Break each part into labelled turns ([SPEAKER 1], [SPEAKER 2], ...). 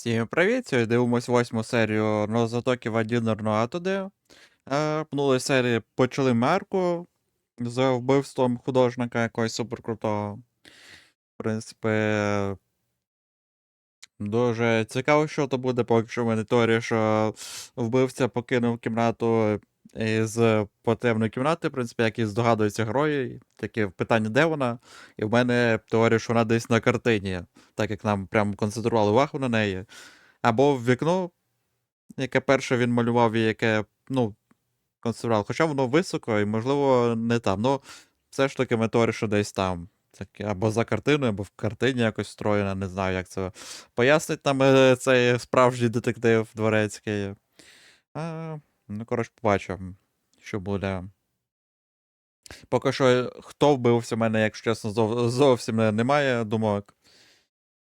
[SPEAKER 1] Всім привіт! Сьогодні дивимось восьму серію Нозатоків Адінерного Атоди. Е, серії почали мерку з вбивством художника якогось суперкрутого. В принципі, дуже цікаво, що то буде, поки що в мене теорія, що вбивця покинув кімнату із потемної кімнати, в принципі, як і здогадуються герої. Таке питання, де вона? І в мене теорія, що вона десь на картині, так як нам прям концентрували увагу на неї. Або в вікно, яке перше він малював, і яке, ну, концентрував. Хоча воно високо і, можливо, не там. Ну, все ж таки, ми теорію, що десь там. Таке, або за картиною, або в картині якось встроєна, не знаю, як це пояснить нам е, цей справжній детектив дворецький. А, ну, коротше, побачимо, що буде. Поки що, хто вбився, в мене, якщо чесно, зов- зовсім немає думок.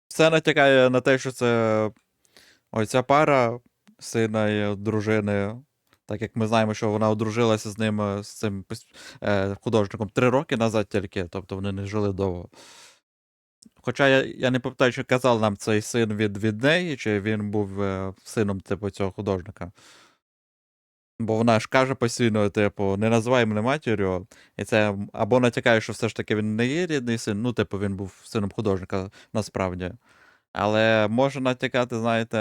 [SPEAKER 1] Все натякає на те, що це оця пара сина і дружини. Так як ми знаємо, що вона одружилася з ним, е, з цим е, художником три роки назад тільки, тобто вони не жили довго. Хоча я, я не пам'ятаю, чи казав нам цей син від, від неї, чи він був е, сином, типу, цього художника. Бо вона ж каже постійно, типу, не називай мене матір'ю. І це або натякає, що все ж таки він не є рідний син, ну, типу, він був сином художника насправді. Але може натякати, знаєте,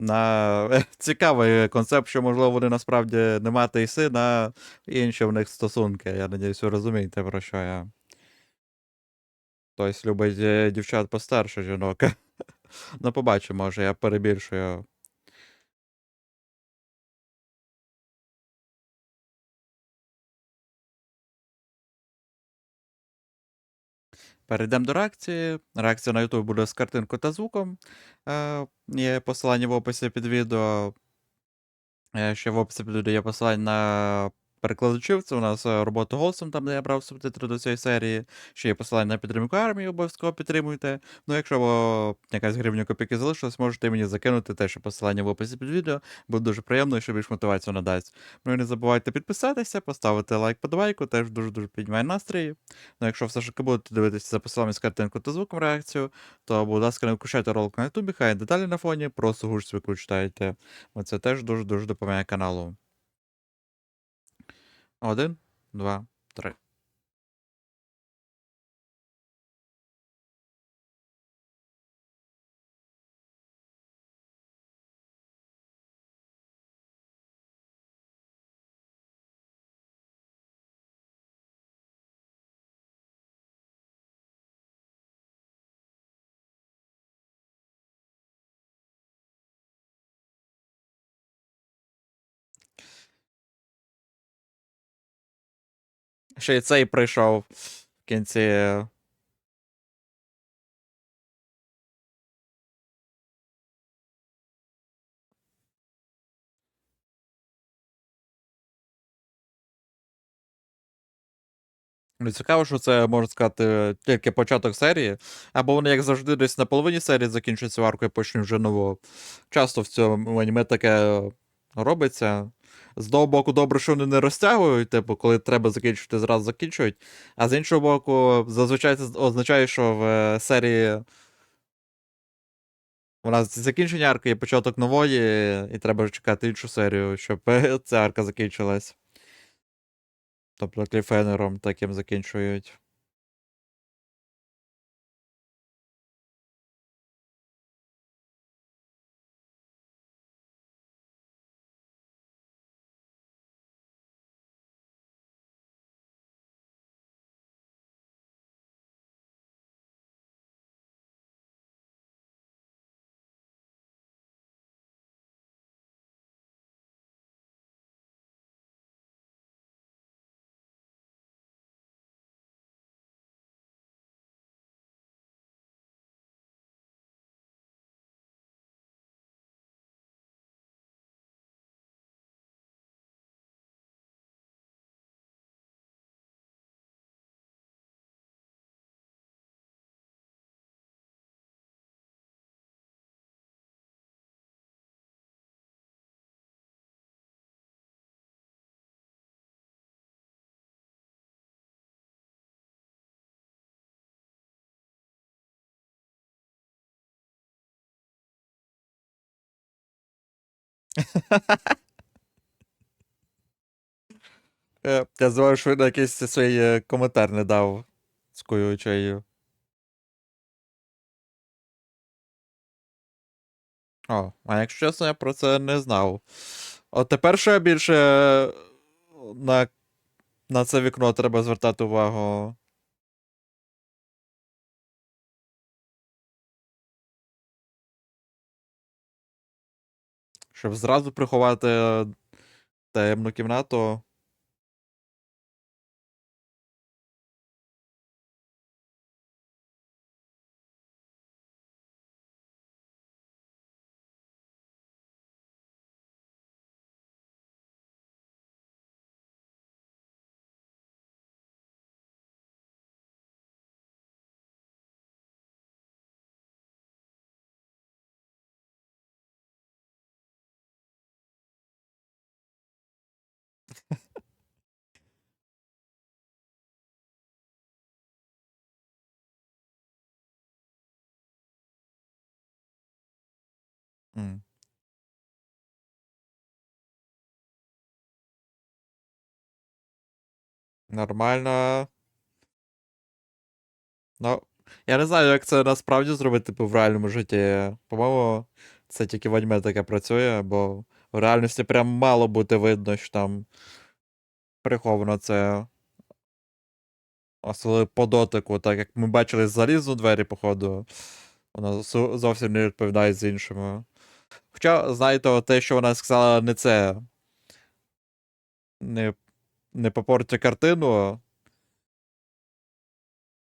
[SPEAKER 1] на цікавий концепт, що, можливо, вони насправді не мати і син, а інші в них стосунки. Я надіюсь, ви розумієте, про що я. Хтось любить е, дівчат постарше жінок. Ну, побачимо, може, я перебільшую. Перейдемо до реакції. Реакція на YouTube буде з картинкою та звуком. Е, Є посилання в описі під відео. Е, Ще в описі під відео є посилання на перекладачів. Це у нас е, робота голосом, там, де я брав субтитри до цієї серії. Ще є посилання на підтримку армії, обов'язково підтримуйте. Ну, якщо о, якась гривня копійки залишилась, можете мені закинути те, що посилання в описі під відео. Буде дуже приємно, і ще більш мотивацію надасть. Ну і не забувайте підписатися, поставити лайк подобайку, теж дуже-дуже піднімає настрій. Ну, якщо все ж таки будете дивитися за посиланням з картинку та звуком реакцію, то, будь ласка, не включайте ролик на ютубі, хай деталі на фоні, просто гусь виключайте. Бо це теж дуже-дуже допомагає каналу. Один, два, три. Ще й цей прийшов в кінці. Ну, цікаво, що це можна сказати тільки початок серії, або вони, як завжди, десь на половині серії закінчують цю арку і почнуть вже нову. Часто в цьому аніме таке робиться. З того боку, добре, що вони не розтягують, типу, коли треба закінчувати, зразу закінчують. А з іншого боку, зазвичай це означає, що в е, серії у нас закінчення арки є початок нової, і треба чекати іншу серію, щоб ця арка закінчилась. Тобто кліфенером таким закінчують. Е, Я зважу, що він якийсь свій е, коментар не дав з куючею. О, а якщо чесно, я про це не знав. От тепер ще більше е, на, на це вікно треба звертати увагу. Щоб зразу приховати е, таємну кімнату. Нормально. Ну, я не знаю, як це насправді зробити, типу, в реальному житті. По-моєму, це тільки в аніме таке працює, бо в реальності прям мало бути видно, що там приховано це. Особливо по дотику, так як ми бачили залізну двері, походу, вона зовсім не відповідає з іншими. Хоча, знаєте, те, що вона сказала, не це. Не, не попорти картину.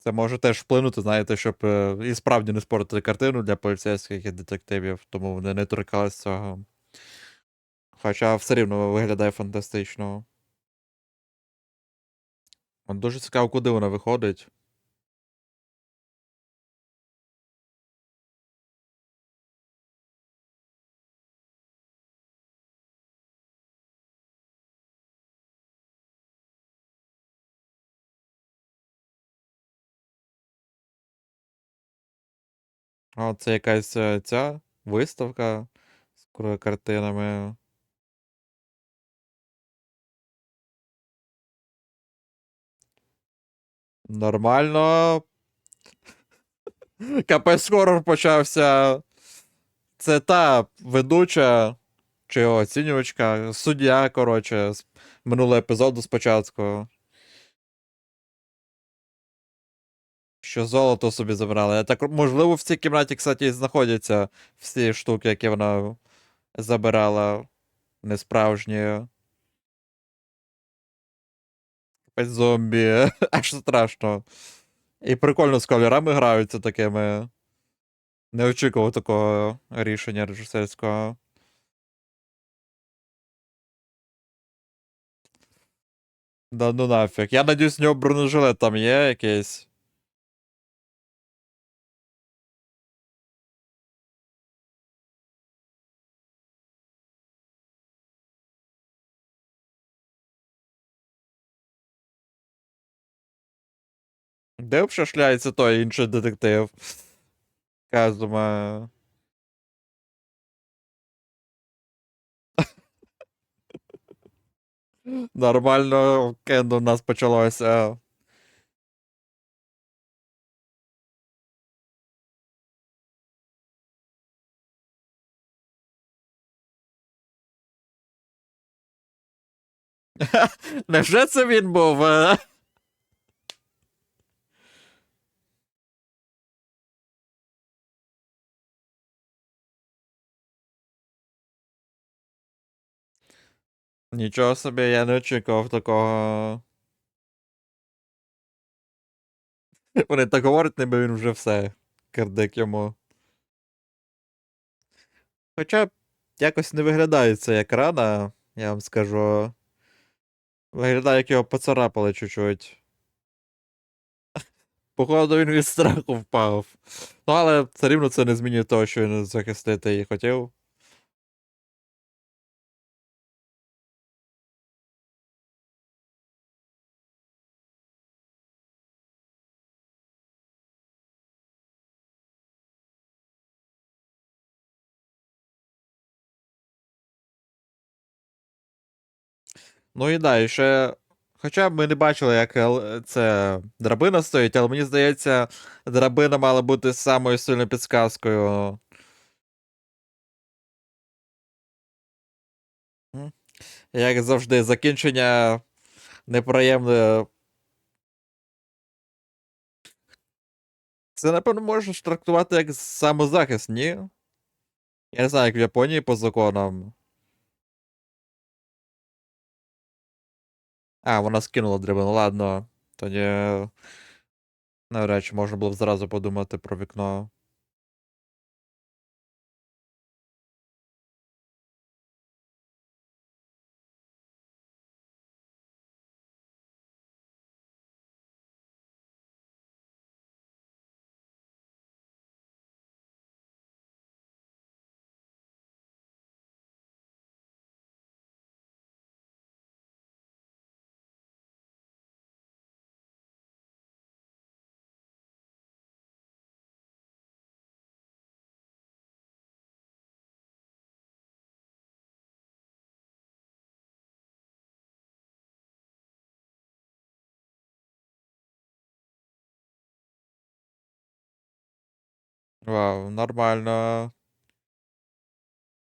[SPEAKER 1] Це може теж вплинути, знаєте, щоб е, і справді не спортити картину для поліцейських і детективів, тому вони не торкались цього. Хоча все рівно виглядає фантастично. От Дуже цікаво, куди вона виходить. А це якась е, ця виставка з картинами. Нормально. Капець хорор почався. Це та ведуча чи оцінювачка, суддя, коротше, з минулого епізоду спочатку. Що золото собі забрали. Так, можливо, в цій кімнаті, кстати, і знаходяться всі штуки, які вона забирала несправжні. Зомбі. Аж страшно. І прикольно з кольорами граються такими. Не очікував такого рішення режисерського. Да ну нафіг. Я надіюсь, у нього бронежилет там є якийсь. Де взагалі шляється той інший детектив? Казума. Нормально кендо у нас почалося. Невже це він був? Нічого собі, я не очікував такого. Вони так говорять, ніби він вже все. Кирдик йому. Хоча якось не виглядає це як рана, я вам скажу. Виглядає, як його поцарапали чуть-чуть. Походу, він від страху впав. Ну, але все рівно це не змінює того, що він захистити її хотів. Ну і да, і ще. Хоча ми не бачили, як це драбина стоїть, але мені здається, драбина мала бути самою сильною підсказкою. Як завжди, закінчення неприємне. Це, напевно, можеш трактувати як самозахист, ні? Я не знаю, як в Японії по законам. А, вона скинула драбину, ладно. Тоді. Навряд чи можна було б зразу подумати про вікно. Вау, нормально.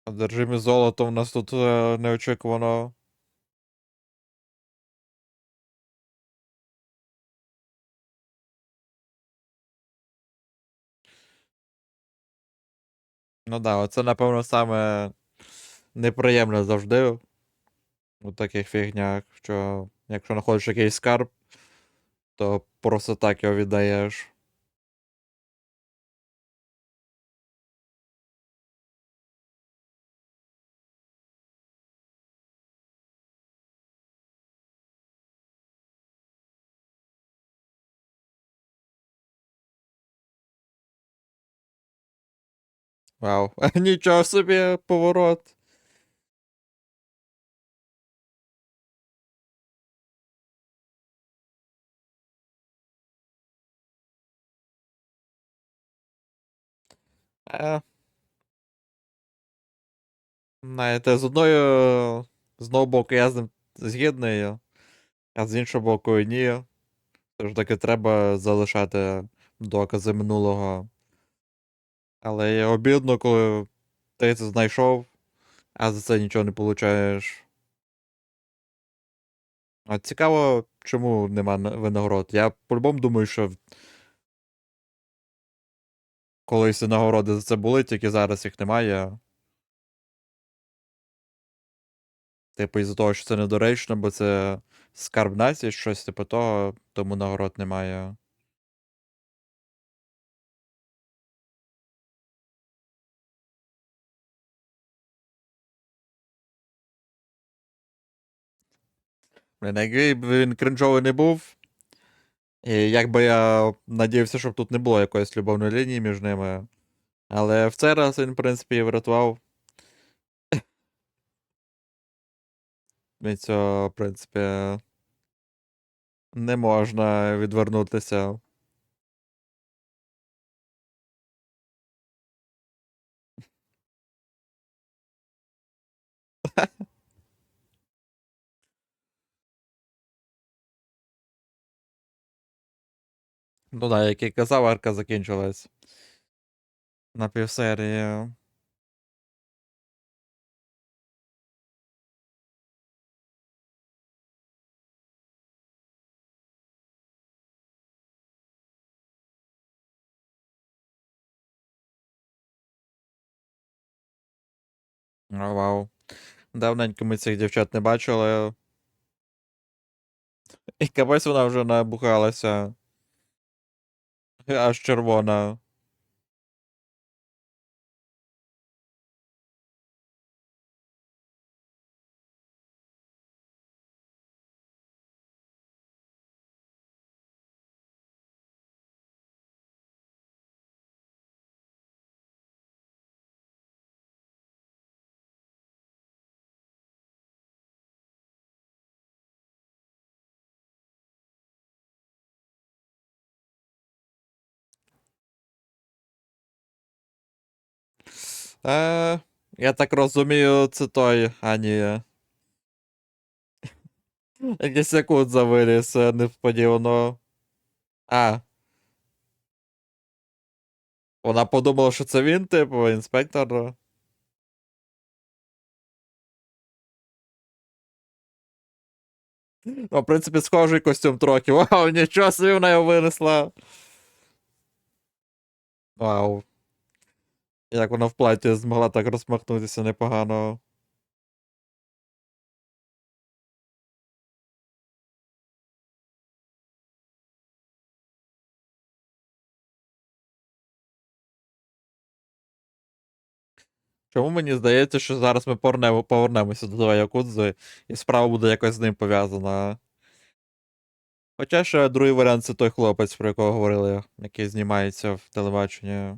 [SPEAKER 1] Одержимі золото у нас тут е, неочікувано. Ну да, оце, напевно, саме неприємне завжди у таких фігнях, що якщо знаходиш якийсь скарб, то просто так його віддаєш. Вау, нічого собі поворот. Е. Знаєте, з одною з одного боку я з ним згідний, а з іншого боку ні. Тож таки треба залишати докази минулого. Але обідно, коли ти це знайшов, а за це нічого не получаєш. А цікаво, чому нема винагород. Я по-любому думаю, що колись нагороди за це були, тільки зараз їх немає. Типу, із-за того, що це недоречно, бо це скарб нації, щось типу того, тому нагород немає. Який б він кринжовий не був. І як би я надіявся, щоб тут не було якоїсь любовної лінії між ними. Але в цей раз він, в принципі, врятував. Від цього, в принципі, не можна відвернутися. Ну да, як і казав, арка закінчилась. На півсерії. О, вау. Давненько ми цих дівчат не бачили. І капець вона вже набухалася. Аж червона. Е, я так розумію, це той, а ні. Якийсь якудза виріс е, несподівано. А. Вона подумала, що це він, типу, інспектор. Ну, в принципі, схожий костюм трохи. Вау, нічого собі вона його винесла. Вау. Як вона в платі змогла так розмахнутися непогано. Чому мені здається, що зараз ми повернемо, повернемося до того Якудзи, і справа буде якось з ним пов'язана. Хоча ще другий варіант це той хлопець, про якого говорили, який знімається в телебаченні.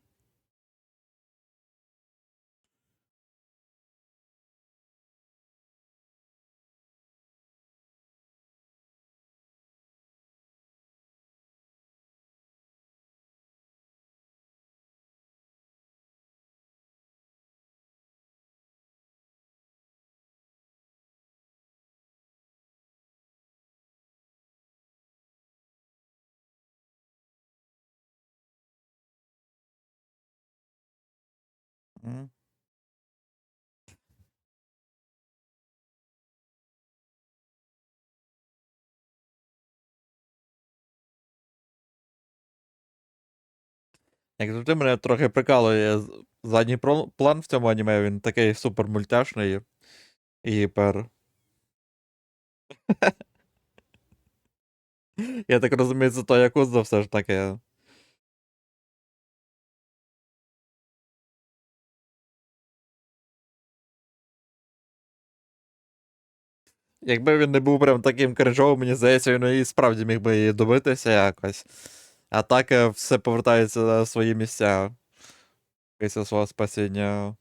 [SPEAKER 1] Як завжди мене трохи прикалує задній план в цьому аніме, він такий супер мультяшний і гіпер. Я так розумію, це то Якудза все ж таки. Якби він не був прям таким кринжовим, мені здається, він і справді міг би її добитися якось. А так е, все повертається на свої місця після свого спасіння.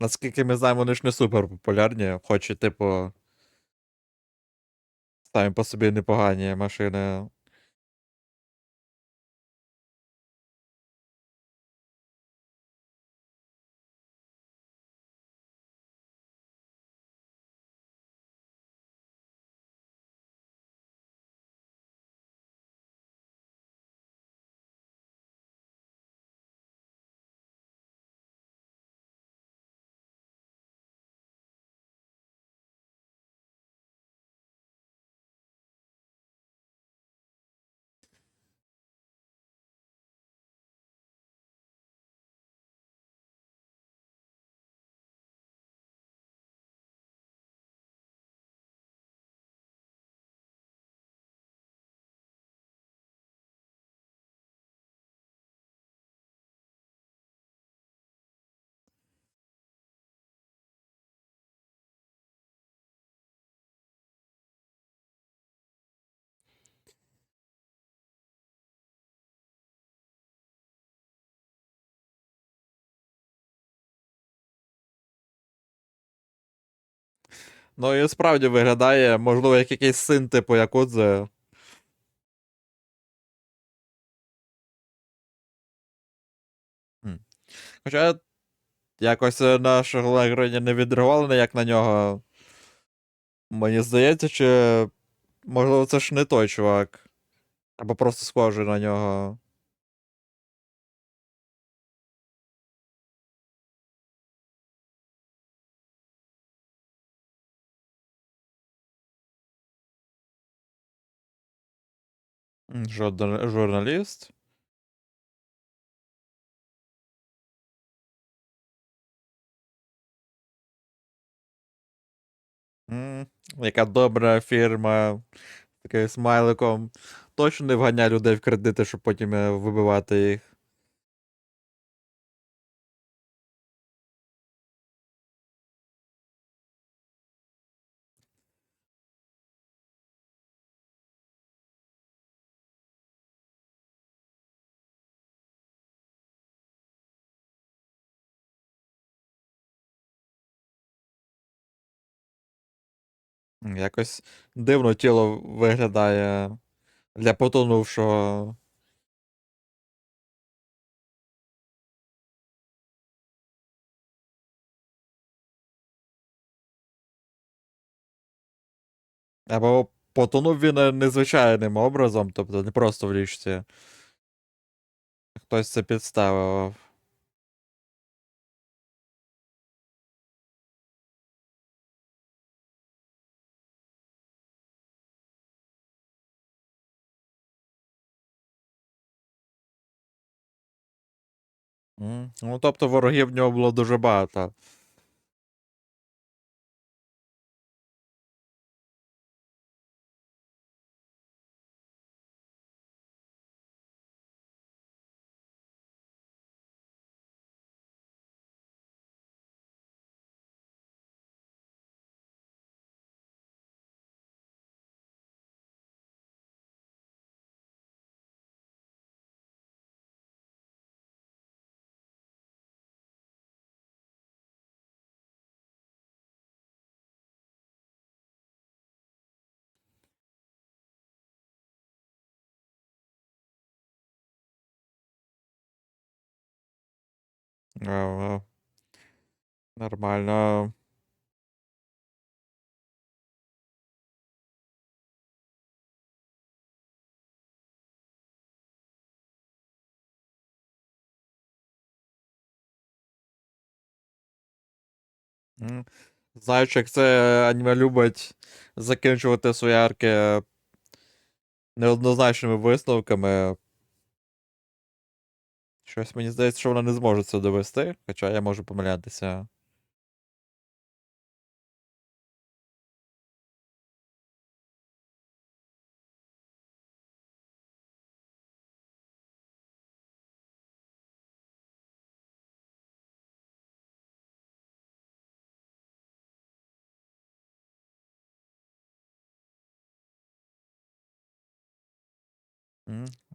[SPEAKER 1] Наскільки ми знаємо, вони ж не супер популярні, хоч і, типу, самі по собі непогані машини. Ну і справді виглядає, можливо, як якийсь син, типу Якудзи. М. Хоча якось е, головна героїня не відреагувала ніяк на нього. Мені здається, чи можливо це ж не той чувак. Або просто схожий на нього. М, Журналіст. Яка добра фірма з таким смайликом. Точно не вганяє людей в кредити, щоб потім е, вибивати їх. Якось дивно тіло виглядає для потонувшого. Або потонув він е, незвичайним образом, тобто не просто в річці. Хтось це підставив. Ну, тобто ворогів в нього було дуже багато. Нормально. Як це аніме любить закінчувати свої арки неоднозначними висновками. Щось мені здається, що вона не зможе це довести, хоча я можу помилятися.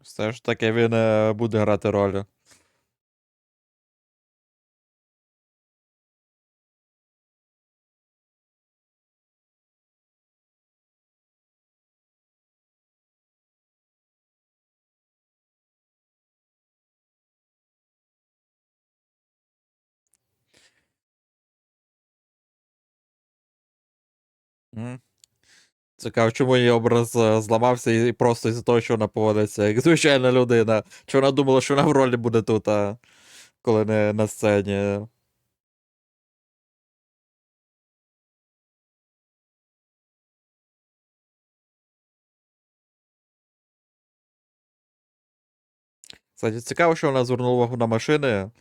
[SPEAKER 1] Все ж таки він е, буде грати роль. Цікаво, чому її образ е, зламався і просто із-за того, що вона поводиться як звичайна людина. Чи вона думала, що вона в ролі буде тут, а коли не на сцені. Кстати, цікаво, що вона звернула увагу на машини.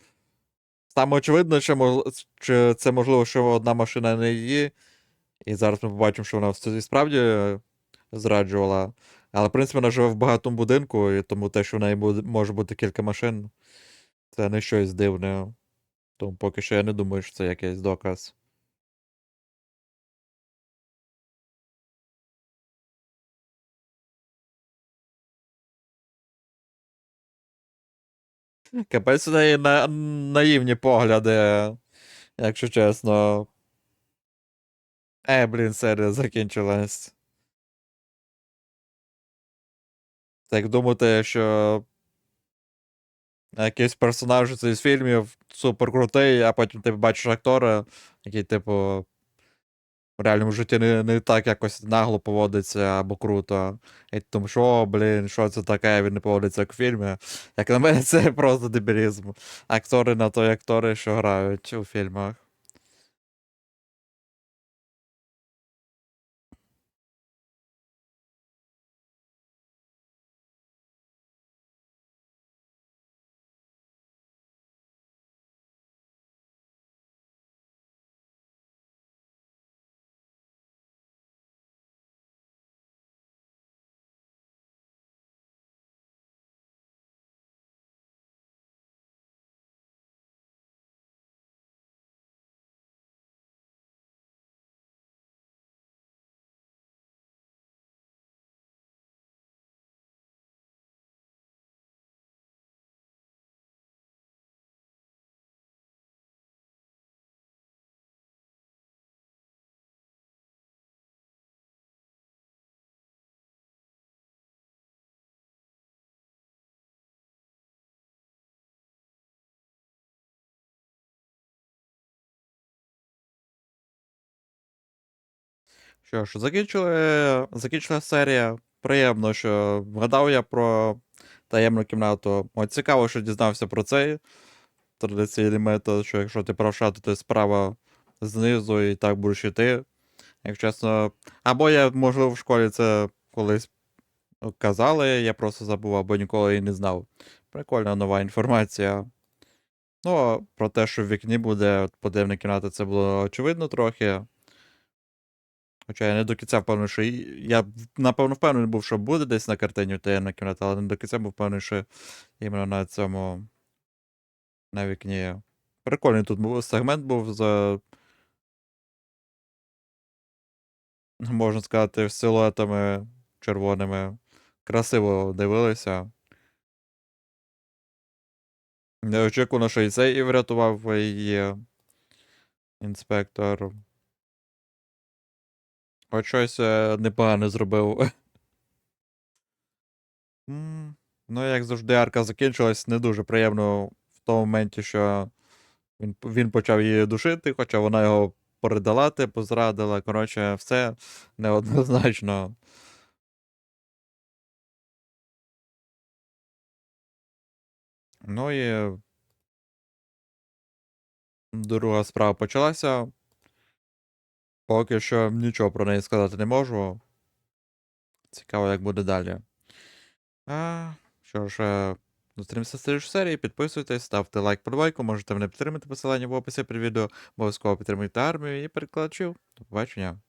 [SPEAKER 1] Саме очевидно, чи це можливо, що одна машина не її. І зараз ми побачимо, що вона в- справді зраджувала. Але, в принципі, вона живе в багатому будинку, і тому те, що в неї може бути кілька машин, це не щось дивне. Тому поки що я не думаю, що це якийсь доказ. Капець у неї на... наївні погляди, якщо чесно. Е, блін, серія закінчилась. Так думати, що якийсь персонаж з фільмів супер крутий, а потім ти бачиш актора, який, типу, в реальному житті не, не так якось нагло поводиться або круто. І ти думаєш, о, блін, що це таке, він не поводиться як в фільмі. Як на мене, це просто дебілізм. Актори на той актори, що грають у фільмах. Що ж, закінчили, закінчила серія. Приємно, що вгадав я про таємну кімнату. От цікаво, що дізнався про цей традиційний метод, що якщо ти правша, то ти справа знизу і так будеш йти. Як чесно. Або я, можливо, в школі це колись казали, я просто забув, або ніколи і не знав. Прикольна нова інформація. Ну, про те, що в вікні буде подивна кімната, це було очевидно трохи. Хоча я не до кінця впевнений, що. Я напевно впевнений був, що буде десь на картині таємна кімната, але не до кінця був впевнений, що іменно на цьому. На вікні. Прикольний тут був сегмент був з. Можна сказати, силуетами червоними. Красиво дивилися. Неочікувано, що і цей і врятував її інспектор. Хоч щось е, непогане зробив. Ну, як завжди, арка закінчилась не дуже приємно в тому моменті, що він, він почав її душити, хоча вона його передала, типу, зрадила. Коротше, все неоднозначно. Ну і друга справа почалася. Поки що нічого про неї сказати не можу. Цікаво, як буде далі. А, що ж, е, зустрінемося з слідчій серії. Підписуйтесь, ставте лайк подбайку, можете мене підтримати посилання в описі під відео. Обов'язково підтримуйте армію і перекладачів. До побачення.